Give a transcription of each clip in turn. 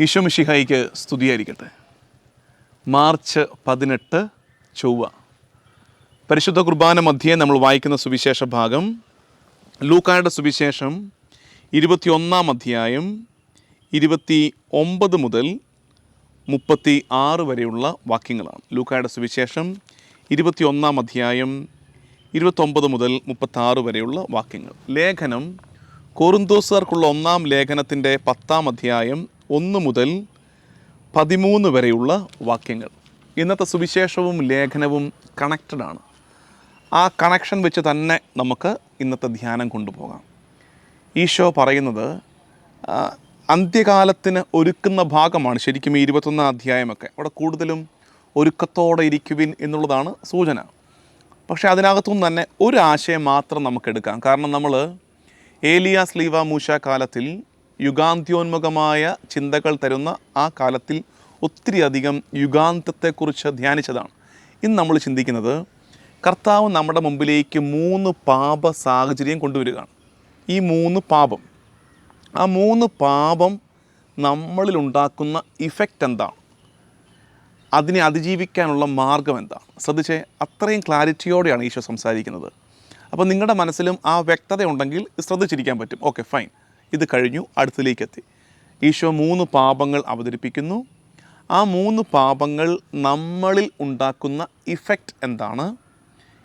ഈശോ മിഷിഹായിക്ക് സ്തുതിയായിരിക്കട്ടെ. മാർച്ച് പതിനെട്ട് ചൊവ്വ. പരിശുദ്ധ കുർബാന മധ്യേ നമ്മൾ വായിക്കുന്ന സുവിശേഷ ഭാഗം ലൂക്കായുടെ സുവിശേഷം ഇരുപത്തിയൊന്നാം അധ്യായം ഇരുപത്തി ഒമ്പത് മുതൽ മുപ്പത്തി ആറ് വരെയുള്ള വാക്യങ്ങളാണ്. ലൂക്കായുടെ സുവിശേഷം ഇരുപത്തിയൊന്നാം അധ്യായം ഇരുപത്തൊമ്പത് മുതൽ മുപ്പത്താറ് വരെയുള്ള വാക്യങ്ങൾ. ലേഖനം കോറിന്തോസുകാർക്കുള്ള ഒന്നാം ലേഖനത്തിന്റെ പത്താം അധ്യായം ഒന്ന് മുതൽ പതിമൂന്ന് വരെയുള്ള വാക്യങ്ങൾ. ഇന്നത്തെ സുവിശേഷവും ലേഖനവും കണക്റ്റഡ് ആണ്. ആ കണക്ഷൻ വെച്ച് തന്നെ നമുക്ക് ഇന്നത്തെ ധ്യാനം കൊണ്ടുപോകാം. ഈശോ പറയുന്നത് അന്ത്യകാലത്തിന് ഒരുക്കുന്ന ഭാഗമാണ് ശരിക്കും ഈ ഇരുപത്തൊന്നാം അധ്യായമൊക്കെ. അവിടെ കൂടുതലും ഒരുക്കത്തോടെ ഇരിക്കുവിൻ എന്നുള്ളതാണ് സൂചന. പക്ഷേ അതിനകത്തുനിന്ന് തന്നെ ഒരു ആശയം മാത്രം നമുക്കെടുക്കാം കാരണം നമ്മൾ ഏലിയാസ് സ്ലീവ മൂശ കാലത്തിൽ യുഗാന്ത്യോന്മുഖമായ ചിന്തകൾ തരുന്ന ആ കാലത്തിൽ ഒത്തിരി അധികം യുഗാന്തത്തെക്കുറിച്ച് ധ്യാനിച്ചതാണ്. ഇന്ന് നമ്മൾ ചിന്തിക്കുന്നത് കർത്താവ് നമ്മുടെ മുമ്പിലേക്ക് മൂന്ന് പാപ സാഹചര്യം കൊണ്ടുവരികയാണ്. ഈ മൂന്ന് പാപം. ആ മൂന്ന് പാപം നമ്മളിൽ ഉണ്ടാക്കുന്ന ഇഫക്റ്റ് എന്താണ്? അതിനെ അതിജീവിക്കാനുള്ള മാർഗം എന്താണ്? ശ്രദ്ധിച്ചേ അത്രയും ക്ലാരിറ്റിയോടെയാണ് ഈശോ സംസാരിക്കുന്നത്. അപ്പോൾ നിങ്ങളുടെ മനസ്സിലും ആ വ്യക്തത ഉണ്ടെങ്കിൽ ശ്രദ്ധിച്ചിരിക്കാൻ പറ്റും. ഓക്കെ ഫൈൻ ഇത് കഴിഞ്ഞു അടുത്തിലേക്ക് എത്തി ഈശോ മൂന്ന് പാപങ്ങൾ അവതരിപ്പിക്കുന്നു. ആ മൂന്ന് പാപങ്ങൾ നമ്മളിൽ ഉണ്ടാക്കുന്ന ഇഫക്റ്റ് എന്താണ്?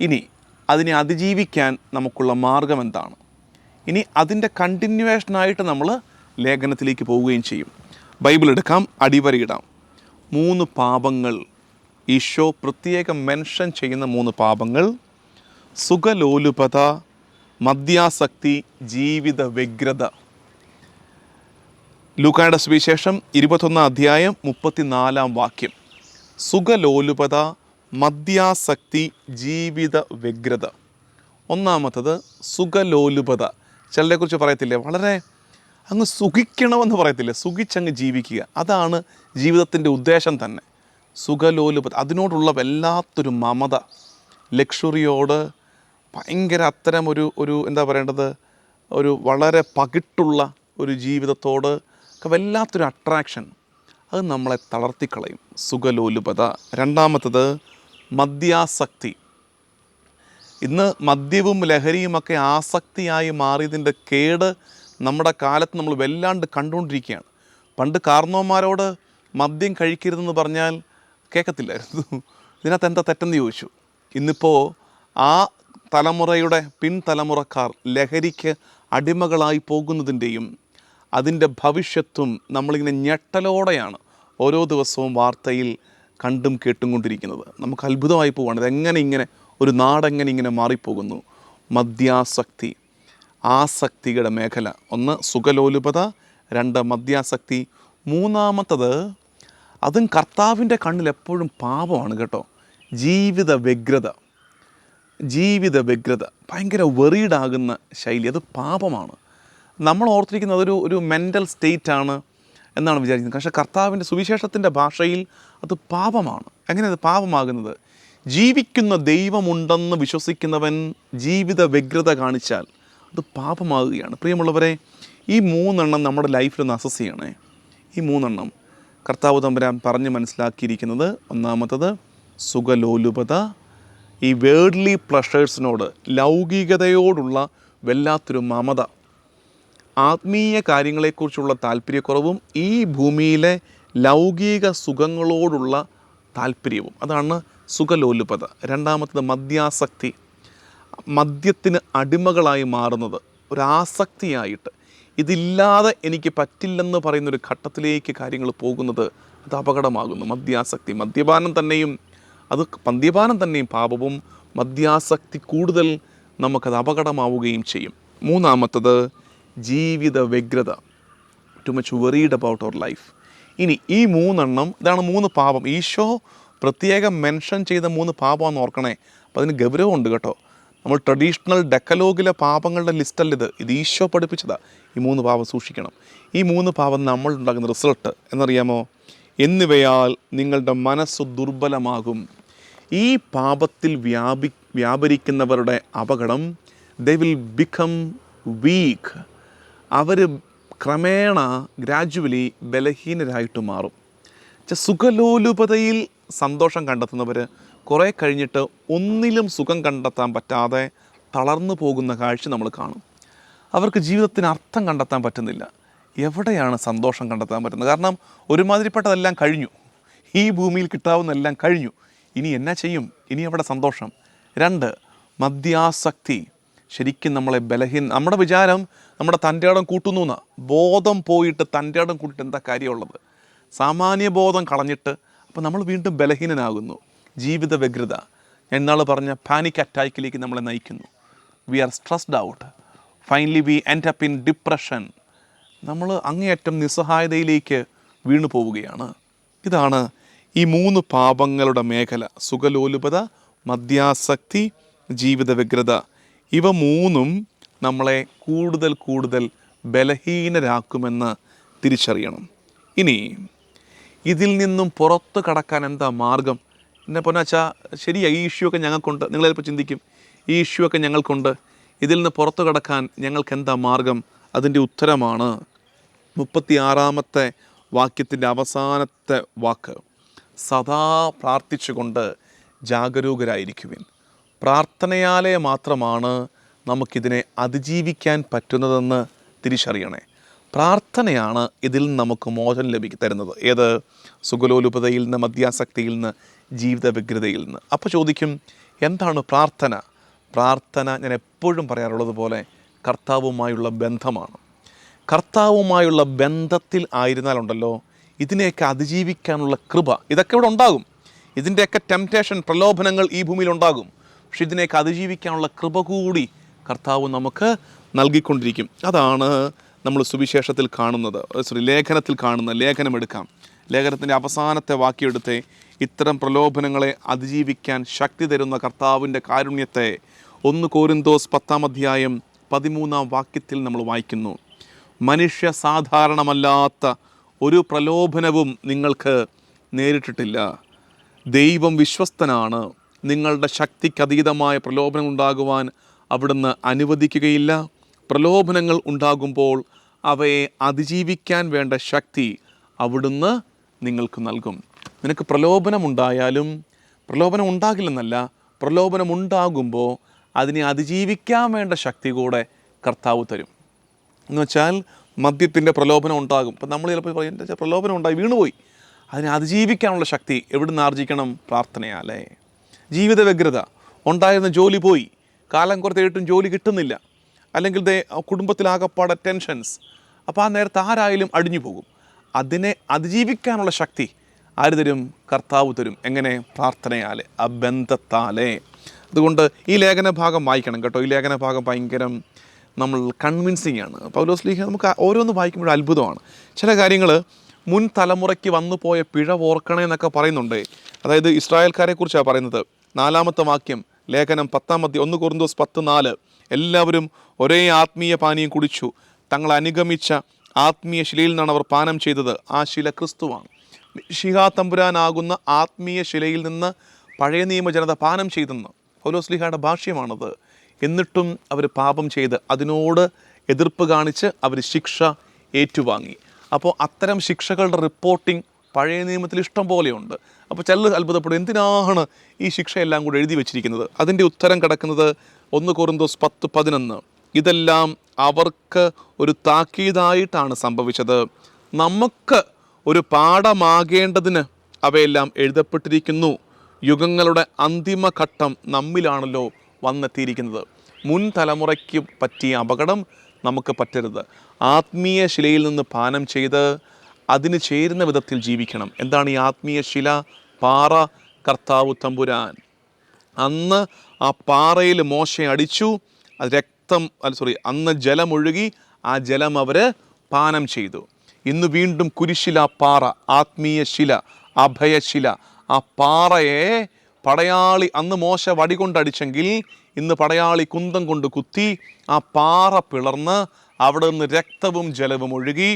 ഇനി അതിനെ അതിജീവിക്കാൻ നമുക്കുള്ള മാർഗം എന്താണ്? ഇനി അതിന്റെ കണ്ടിന്യൂവേഷനായിട്ട് നമ്മൾ ലേഖനത്തിലേക്ക് പോവുകയും ചെയ്യും. ബൈബിൾ എടുക്കാം അടിവരയിടാം മൂന്ന് പാപങ്ങൾ. ഈശോ പ്രത്യേകം മെൻഷൻ ചെയ്യുന്ന മൂന്ന് പാപങ്ങൾ. സുഖലോലുപത മദ്യാസക്തി ജീവിത വ്യഗ്രത ലൂക്കായുടെ സുവിശേഷം ഇരുപത്തൊന്നാം അധ്യായം മുപ്പത്തിനാലാം വാക്യം. സുഖലോലുപത മദ്യാസക്തി ജീവിത വ്യഗ്രത. ഒന്നാമത്തത് സുഖലോലുപത. ചിലരെക്കുറിച്ച് പറയത്തില്ലേ? വളരെ അങ്ങ് സുഖിക്കണമെന്ന് പറയത്തില്ലേ? സുഖിച്ചങ്ങ് ജീവിക്കുക. അതാണ് ജീവിതത്തിന്റെ ഉദ്ദേശം തന്നെ. സുഖലോലുപത. അതിനോടുള്ള വല്ലാത്തൊരു മമത. ലക്ഷറിയോട് ഭയങ്കര അത്തരം ഒരു ഒരു എന്താ പറയേണ്ടത്? ഒരു വളരെ പകിട്ടുള്ള ഒരു ജീവിതത്തോട് ഒക്കെ വല്ലാത്തൊരു അട്രാക്ഷൻ അത് നമ്മളെ തളർത്തിക്കളയും. സുഖലോലുപത. രണ്ടാമത്തത് മദ്യാസക്തി. ഇന്ന് മദ്യവും ലഹരിയുമൊക്കെ ആസക്തിയായി മാറിയതിന്റെ കേട് നമ്മുടെ കാലത്ത് നമ്മൾ വല്ലാണ്ട് കണ്ടുകൊണ്ടിരിക്കുകയാണ്. പണ്ട് കാർന്നോന്മാരോട് മദ്യം കഴിക്കരുതെന്ന് പറഞ്ഞാൽ കേൾക്കത്തില്ലായിരുന്നു ഇതിനകത്ത് എന്താ തെറ്റെന്ന് ചോദിച്ചു. ഇന്നിപ്പോൾ ആ തലമുറയുടെ പിൻതലമുറക്കാർ ലഹരിക്ക് അടിമകളായി പോകുന്നതിന്റെയും അതിന്റെ ഭവിഷ്യത്തും നമ്മളിങ്ങനെ ഞെട്ടലോടെയാണ് ഓരോ ദിവസവും വാർത്തയിൽ കണ്ടും കേട്ടും കൊണ്ടിരിക്കുന്നത്. നമുക്ക് അത്ഭുതമായി പോവാണ്. ഇതെങ്ങനെ ഇങ്ങനെ ഒരു നാടെങ്ങനെ ഇങ്ങനെ മാറിപ്പോകുന്നു? മദ്യാസക്തി ആസക്തിയുടെ മേഖല. ഒന്ന് സുഖലോലുപത. രണ്ട് മദ്യാസക്തി. മൂന്നാമത്തത് അതും കർത്താവിന്റെ കണ്ണിൽ എപ്പോഴും പാപമാണ് കേട്ടോ. ജീവിത വ്യഗ്രത. ജീവിത വ്യഗ്രത. ഭയങ്കര വെറീഡാകുന്ന ശൈലി. അത് പാപമാണ്. നമ്മൾ ഓർത്തിരിക്കുന്നത് അതൊരു ഒരു മെന്റൽ സ്റ്റേറ്റ് ആണ് എന്നാണ് വിചാരിക്കുന്നത്. പക്ഷേ കർത്താവിന്റെ സുവിശേഷത്തിന്റെ ഭാഷയിൽ അത് പാപമാണ്. എങ്ങനെ അത് പാപമാകുന്നത്? ജീവിക്കുന്ന ദൈവമുണ്ടെന്ന് വിശ്വസിക്കുന്നവൻ ജീവിത വ്യഗ്രത കാണിച്ചാൽ അത് പാപമാകുകയാണ്. പ്രിയമുള്ളവരെ ഈ മൂന്നെണ്ണം നമ്മുടെ ലൈഫിൽ ഒന്ന് അസസ് ചെയ്യണേ. ഈ മൂന്നെണ്ണം കർത്താവ് തമ്പുരാൻ പറഞ്ഞ് മനസ്സിലാക്കിയിരിക്കുന്നത് ഒന്നാമത്തത് സുഖലോലുപത. ഈ വേൾഡ്ലി പ്ലഷേഴ്സിനോട് ലൗകികതയോടുള്ള വല്ലാത്തൊരു മമത. ആത്മീയ കാര്യങ്ങളെക്കുറിച്ചുള്ള താല്പര്യക്കുറവും ഈ ഭൂമിയിലെ ലൗകിക സുഖങ്ങളോടുള്ള താല്പര്യവും. അതാണ് സുഖലോലുപത. രണ്ടാമത്തത് മദ്യാസക്തി. മദ്യത്തിന് അടിമകളായി മാറുന്നത് ഒരാസക്തിയായിട്ട്. ഇതില്ലാതെ എനിക്ക് പറ്റില്ലെന്ന് പറയുന്നൊരു ഘട്ടത്തിലേക്ക് കാര്യങ്ങൾ പോകുന്നത് അത് അപകടമാകുന്നു. മദ്യാസക്തി. മദ്യപാനം തന്നെയും അത് മദ്യപാനം തന്നെയും പാപവും മദ്യാസക്തി കൂടുതൽ നമുക്കത് അപകടമാവുകയും ചെയ്യും. മൂന്നാമത്തത് ജീവിത വ്യഗ്രത too much worried about our life ഇനി ഈ മൂന്നെണ്ണം ഇതാണ് മൂന്ന് പാപം. ഈശോ പ്രത്യേകം മെൻഷൻ ചെയ്ത മൂന്ന് പാപമാണെന്ന് ഓർക്കണേ. അപ്പോൾ അതിന് ഗൗരവമുണ്ട് കേട്ടോ. നമ്മൾ ട്രഡീഷണൽ ഡെക്കലോഗിലെ പാപങ്ങളുടെ ലിസ്റ്റല്ല ഇത്? ഇത് ഈശോ പഠിപ്പിച്ചതാണ് ഈ മൂന്ന് പാപം സൂക്ഷിക്കണം. ഈ മൂന്ന് പാപം നമ്മൾ ഉണ്ടാകുന്ന റിസൾട്ട് എന്നറിയാമോ? എന്നിവയാൽ നിങ്ങളുടെ മനസ്സ് ദുർബലമാകും. ഈ പാപത്തിൽ വ്യാപി വ്യാപരിക്കുന്നവരുടെ അപകടം ദ വിൽ ബിക്കം വീക്ക് അവർ ക്രമേണ ഗ്രാജുവലി ബലഹീനരായിട്ട് മാറും. സുഖലോലുപതയിൽ സന്തോഷം കണ്ടെത്തുന്നവർ കുറേ കഴിഞ്ഞിട്ട് ഒന്നിലും സുഖം കണ്ടെത്താൻ പറ്റാതെ തളർന്നു പോകുന്ന കാഴ്ച നമ്മൾ കാണും. അവർക്ക് ജീവിതത്തിന് അർത്ഥം കണ്ടെത്താൻ പറ്റുന്നില്ല. എവിടെയാണ് സന്തോഷം കണ്ടെത്താൻ പറ്റുന്നത്? കാരണം ഒരുമാതിരിപ്പെട്ടതെല്ലാം കഴിഞ്ഞു. ഈ ഭൂമിയിൽ കിട്ടാവുന്നതെല്ലാം കഴിഞ്ഞു. ഇനി എന്നാ ചെയ്യും? ഇനി എവിടെ സന്തോഷം? രണ്ട് മദ്യാസക്തി. ശരിക്കും നമ്മളെ ബലഹീന നമ്മുടെ വിചാരം നമ്മുടെ തന്റെ ഇടം കൂട്ടുന്നു എന്നാ. ബോധം പോയിട്ട് തന്റെ ഇടം കൂട്ടിയിട്ട് എന്താ കാര്യമുള്ളത്? സാമാന്യ ബോധം കളഞ്ഞിട്ട് അപ്പോൾ നമ്മൾ വീണ്ടും ബലഹീനനാകുന്നു. ജീവിത വ്യഗ്രത. ഞാൻ ഇന്നാൾ പറഞ്ഞ പാനിക് അറ്റാക്കിലേക്ക് നമ്മളെ നയിക്കുന്നു. We are stressed out finally we end up in depression നമ്മൾ അങ്ങേയറ്റം നിസ്സഹായതയിലേക്ക് വീണു പോവുകയാണ്. ഇതാണ് ഈ മൂന്ന് പാപങ്ങളുടെ മേഖല. സുഖലോലുപത മദ്യാസക്തി ജീവിത വ്യഗ്രത. ഇവ മൂന്നും നമ്മളെ കൂടുതൽ കൂടുതൽ ബലഹീനരാക്കുമെന്ന് തിരിച്ചറിയണം. ഇനി ഇതിൽ നിന്നും പുറത്ത് കടക്കാൻ എന്താ മാർഗം? എന്നെ പൊന്നാച്ചാ ശരിയായി ഈ ഇഷ്യൂ ഒക്കെ ഞങ്ങൾക്കുണ്ട്. നിങ്ങൾ ചിലപ്പോൾ ചിന്തിക്കും. ഈ ഇഷ്യൂ ഒക്കെ ഞങ്ങൾക്കുണ്ട്. ഇതിൽ നിന്ന് പുറത്തു കടക്കാൻ ഞങ്ങൾക്ക് എന്താ മാർഗം? അതിന്റെ ഉത്തരമാണ് മുപ്പത്തി ആറാമത്തെ വാക്യത്തിന്റെ അവസാനത്തെ വാക്ക്. സദാ പ്രാർത്ഥിച്ചുകൊണ്ട് ജാഗരൂകരായിരിക്കുവിൻ. പ്രാർത്ഥനയാലേ മാത്രമാണ് നമുക്കിതിനെ അതിജീവിക്കാൻ പറ്റുന്നതെന്ന് തിരിച്ചറിയണേ. പ്രാർത്ഥനയാണ് ഇതിൽ നമുക്ക് മോചനം ലഭിക്കും തരുന്നത്. ഏത്? സുഗലോലുപതയിൽ നിന്ന് മദ്യാസക്തിയിൽ നിന്ന് ജീവിത വ്യഗ്രതയിൽ നിന്ന്. അപ്പോൾ ചോദിക്കും എന്താണ് പ്രാർത്ഥന? പ്രാർത്ഥന ഞാൻ എപ്പോഴും പറയാറുള്ളത് പോലെ കർത്താവുമായുള്ള ബന്ധമാണ്. കർത്താവുമായുള്ള ബന്ധത്തിൽ ആയിരുന്നാലുണ്ടല്ലോ ഇതിനെയൊക്കെ അതിജീവിക്കാനുള്ള കൃപ ഇതൊക്കെ ഇവിടെ ഉണ്ടാകും. ഇതിന്റെയൊക്കെ ടെംപ്റ്റേഷൻ പ്രലോഭനങ്ങൾ ഈ ഭൂമിയിൽ ഉണ്ടാകും. പക്ഷെ ഇതിനെയൊക്കെ അതിജീവിക്കാനുള്ള കൃപ കൂടി കർത്താവ് നമുക്ക് നൽകിക്കൊണ്ടിരിക്കും. അതാണ് നമ്മൾ സുവിശേഷത്തിൽ കാണുന്നത്. സോറി ലേഖനത്തിൽ കാണുന്ന ലേഖനം എടുക്കാം. ലേഖനത്തിന്റെ അവസാനത്തെ വാക്യെടുത്ത് ഇത്തരം പ്രലോഭനങ്ങളെ അതിജീവിക്കാൻ ശക്തി തരുന്ന കർത്താവിന്റെ കാരുണ്യത്തെ ഒന്ന് കോരിന്തോസ് പത്താം അധ്യായം പതിമൂന്നാം വാക്യത്തിൽ നമ്മൾ വായിക്കുന്നു. മനുഷ്യ സാധാരണമല്ലാത്ത ഒരു പ്രലോഭനവും നിങ്ങൾക്ക് നേരിട്ടിട്ടില്ല. ദൈവം വിശ്വസ്തനാണ്. നിങ്ങളുടെ ശക്തിക്കതീതമായ പ്രലോഭനം ഉണ്ടാകുവാൻ അവിടുന്ന് അനുവദിക്കുകയില്ല. പ്രലോഭനങ്ങൾ ഉണ്ടാകുമ്പോൾ അവയെ അതിജീവിക്കാൻ വേണ്ട ശക്തി അവിടുന്ന് നിങ്ങൾക്ക് നൽകും. നിനക്ക് പ്രലോഭനം ഉണ്ടായാലും പ്രലോഭനം ഉണ്ടാകില്ലെന്നല്ല പ്രലോഭനം ഉണ്ടാകുമ്പോൾ അതിനെ അതിജീവിക്കാൻ വേണ്ട ശക്തി കൂടെ കർത്താവ് തരും. എന്ന് വെച്ചാൽ മദ്യത്തിന്റെ പ്രലോഭനം ഉണ്ടാകും. ഇപ്പം നമ്മൾ ചിലപ്പോൾ പറയും പ്രലോഭനം ഉണ്ടായി വീണുപോയി. അതിനെ അതിജീവിക്കാനുള്ള ശക്തി എവിടുന്ന് ആർജിക്കണം? പ്രാർത്ഥനയാലേ ജീവിത വ്യഗ്രത ഉണ്ടായിരുന്ന ജോലി പോയി. കാലം കുറച്ചായിട്ടും ജോലി കിട്ടുന്നില്ല. അല്ലെങ്കിൽ ദേ കുടുംബത്തിലാകപ്പാടെ ടെൻഷൻസ്. അപ്പോൾ ആ നേരത്തെ ആരായാലും അടിഞ്ഞു പോകും. അതിനെ അതിജീവിക്കാനുള്ള ശക്തി ആര് തരും? കർത്താവ് തരും. എങ്ങനെ? പ്രാർത്ഥനയാലെ ആ അതുകൊണ്ട് ഈ ലേഖന ഭാഗം വായിക്കണം കേട്ടോ. ഈ ലേഖന ഭാഗം ഭയങ്കരം നമ്മൾ കൺവിൻസിങ് ആണ്. പൗലോസ് ലീഹ നമുക്ക് ഓരോന്ന് വായിക്കുമ്പോഴും അത്ഭുതമാണ്. ചില കാര്യങ്ങൾ മുൻ തലമുറയ്ക്ക് വന്നു പോയ പിഴ ഓർക്കണേ എന്നൊക്കെ പറയുന്നുണ്ട്. അതായത് ഇസ്രായേൽക്കാരെ കുറിച്ചാണ് പറയുന്നത്. നാലാമത്തെ വാക്യം ലേഖനം പത്താം മതി ഒന്ന് കുറുന്തോസ് പത്ത് നാല്. എല്ലാവരും ഒരേ ആത്മീയ പാനീയം കുടിച്ചു. തങ്ങൾ അനുഗമിച്ച ആത്മീയ ശിലയിൽ നിന്നാണ് അവർ പാനം ചെയ്തത്. ആ ശില ക്രിസ്തുവാണ്. ഷിഹാ തമ്പുരാനാകുന്ന ആത്മീയ ശിലയിൽ നിന്ന് പഴയ നിയമ ജനത പാനം ചെയ്തെന്ന് പൗലോസ്ലിഹയുടെ ഭാഷ്യമാണത്. എന്നിട്ടും അവർ പാപം ചെയ്ത് അതിനോട് എതിർപ്പ് കാണിച്ച് അവർ ശിക്ഷ ഏറ്റുവാങ്ങി. അപ്പോൾ അത്തരം ശിക്ഷകളുടെ റിപ്പോർട്ടിംഗ് പഴയ നിയമത്തിൽ ഇഷ്ടം പോലെയുണ്ട്. അപ്പോൾ ചിലർ അത്ഭുതപ്പെടും. എന്തിനാണ് ഈ ശിക്ഷയെല്ലാം കൂടെ എഴുതി വെച്ചിരിക്കുന്നത്? അതിന്റെ ഉത്തരം കിടക്കുന്നത് ഒന്ന് കോറിന്തോസ് പത്ത് പതിനൊന്ന്. ഇതെല്ലാം അവർക്ക് ഒരു താക്കീതായിട്ടാണ് സംഭവിച്ചത്. നമുക്ക് ഒരു പാഠമാകേണ്ടതിന് അവയെല്ലാം എഴുതപ്പെട്ടിരിക്കുന്നു. യുഗങ്ങളുടെ അന്തിമഘട്ടം നമ്മിലാണല്ലോ വന്നെത്തിയിരിക്കുന്നത്. മുൻ തലമുറയ്ക്ക് പറ്റിയ അപകടം നമുക്ക് പറ്റരുത്. ആത്മീയ ശിലയിൽ നിന്ന് പാനം ചെയ്ത് അതിന് ചേരുന്ന വിധത്തിൽ ജീവിക്കണം. എന്താണ് ഈ ആത്മീയ ശില? പാറ കർത്താവ് തമ്പുരാൻ. അന്ന് ആ പാറയിൽ മോശ അടിച്ചു അത് രക്തം അല്ല സോറി അന്ന് ജലമൊഴുകി ആ ജലം അവർ പാനം ചെയ്തു. ഇന്ന് വീണ്ടും കുരിശില പാറ ആത്മീയ ശില അഭയശില ആ പാറയെ പടയാളി അന്ന് മോശ വടി കൊണ്ടടിച്ചെങ്കിൽ ഇന്ന് പടയാളി കുന്തം കൊണ്ട് കുത്തി ആ പാറ പിളർന്ന് അവിടെ നിന്ന് രക്തവും ജലവും ഒഴുകി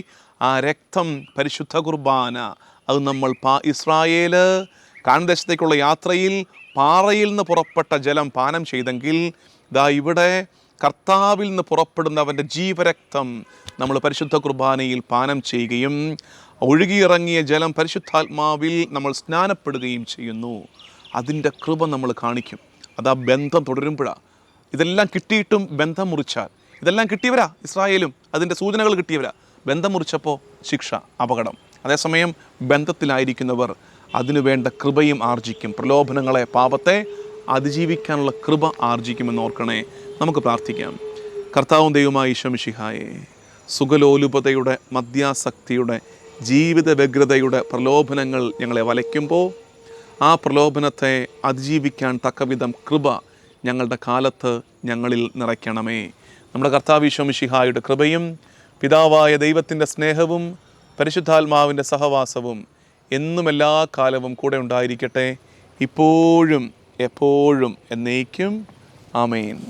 രക്തം പരിശുദ്ധ കുർബാന. അത് നമ്മൾ പാ ഇസ്രായേൽ കാൺദേശത്തേക്കുള്ള യാത്രയിൽ പാറയിൽ നിന്ന് പുറപ്പെട്ട ജലം പാനം ചെയ്തെങ്കിൽ ദാ ഇവിടെ കർത്താവിൽ നിന്ന് പുറപ്പെടുന്നവന്റെ ജീവരക്തം നമ്മൾ പരിശുദ്ധ കുർബാനയിൽ പാനം ചെയ്യുകയും ഒഴുകിയിറങ്ങിയ ജലം പരിശുദ്ധാത്മാവിൽ നമ്മൾ സ്നാനപ്പെടുകയും ചെയ്യുന്നു. അതിന്റെ കൃപ നമ്മൾ കാണിക്കും. അതാ ബന്ധം തുടരുമ്പോഴാണ് ഇതെല്ലാം കിട്ടിയിട്ടും ബന്ധം മുറിച്ചാൽ. ഇതെല്ലാം കിട്ടിയവരാ ഇസ്രായേലും. അതിന്റെ സൂചനകൾ കിട്ടിയവരാ. ബന്ധം മുറിച്ചപ്പോൾ ശിക്ഷ അപകടം. അതേസമയം ബന്ധത്തിലായിരിക്കുന്നവർ അതിനു വേണ്ട കൃപയും ആർജിക്കും. പ്രലോഭനങ്ങളെ പാപത്തെ അതിജീവിക്കാനുള്ള കൃപ ആർജിക്കുമെന്ന് ഓർക്കണേ. നമുക്ക് പ്രാർത്ഥിക്കാം. കർത്താവും ദൈവമായി ഈശമിഷിഹായെ സുഖലോലുപതയുടെ മദ്യാസക്തിയുടെ ജീവിത വ്യഗ്രതയുടെ പ്രലോഭനങ്ങൾ ഞങ്ങളെ വലയ്ക്കുമ്പോൾ ആ പ്രലോഭനത്തെ അതിജീവിക്കാൻ തക്കവിധം കൃപ ഞങ്ങളുടെ കാലത്ത് ഞങ്ങളിൽ നിറയ്ക്കണമേ. നമ്മുടെ കർത്താവ് ഈശ്വമിഷിഹായുടെ കൃപയും പിതാവായ ദൈവത്തിന്റെ സ്നേഹവും പരിശുദ്ധാത്മാവിന്റെ സഹവാസവും എന്നും എല്ലാ കാലവും കൂടെ ഉണ്ടായിരിക്കട്ടെ. ഇപ്പോഴും എപ്പോഴും എന്നേക്കും. ആമേൻ.